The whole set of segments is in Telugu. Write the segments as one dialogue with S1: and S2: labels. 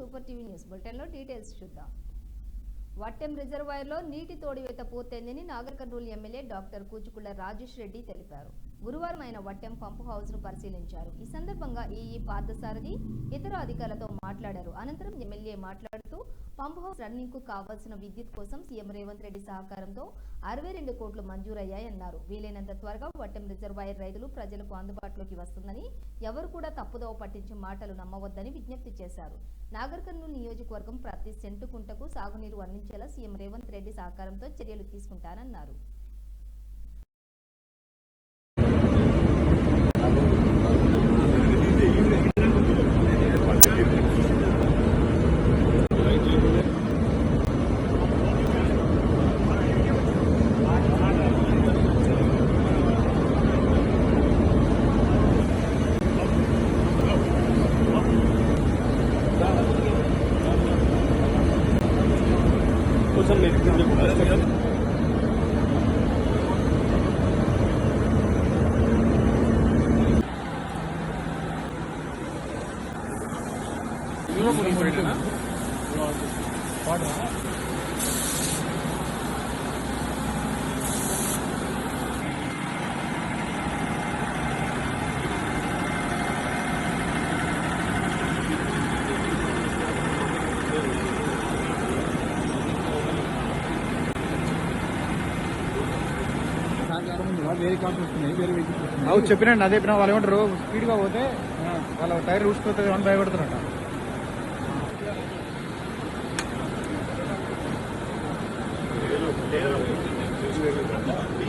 S1: సూపర్ టీవీ న్యూస్ బులెటిన్లో డీటెయిల్స్ చూద్దాం. వట్టెం రిజర్వాయర్లో నీటి తోడివేత పూర్తయిందని నాగర్ కర్నూలు ఎమ్మెల్యే డాక్టర్ కూచుకుళ్ళ రాజేష్ రెడ్డి తెలిపారు. గురువారం ఆయన వట్టెం పంపు హౌస్ను పరిశీలించారు. ఈ సందర్భంగా ఈఈ పార్థసారథి ఇతర అధికారులతో మాట్లాడారు. అనంతరం ఎమ్మెల్యే మాట్లాడుతూ పంపు హౌస్ రన్నింగ్కు కావాల్సిన విద్యుత్ కోసం సీఎం రేవంత్ రెడ్డి సహకారంతో అరవై రెండు కోట్లు మంజూరయ్యాయన్నారు. వీలైనంత త్వరగా వట్టెం రిజర్వాయర్ రైతులు ప్రజలకు అందుబాటులోకి వస్తుందని ఎవరు కూడా తప్పుదోవ పట్టించే మాటలు నమ్మవద్దని విజ్ఞప్తి చేశారు. నాగర్ కర్నూలు నియోజకవర్గం ప్రతి సెంటు కుంటకు సాగునీరు అందించేలా సీఎం రేవంత్ రెడ్డి సహకారంతో చర్యలు తీసుకుంటానన్నారు.
S2: 도착 내리는데 못 도착해. 유럽으로 보이려나? 올라와서. 맞아.
S3: అవు చెప్పినండి అదే చెప్పిన వాళ్ళు ఏమంటారు స్పీడ్గా పోతే వాళ్ళ టైర్ ఊసిపోతుంది అని భయపడుతున్నట్టు
S2: Thank you.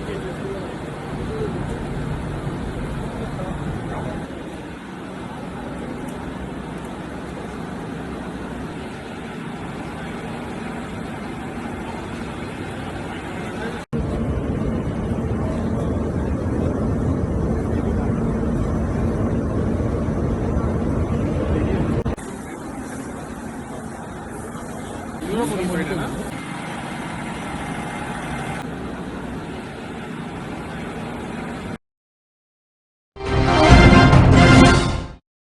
S2: পুরোপুরি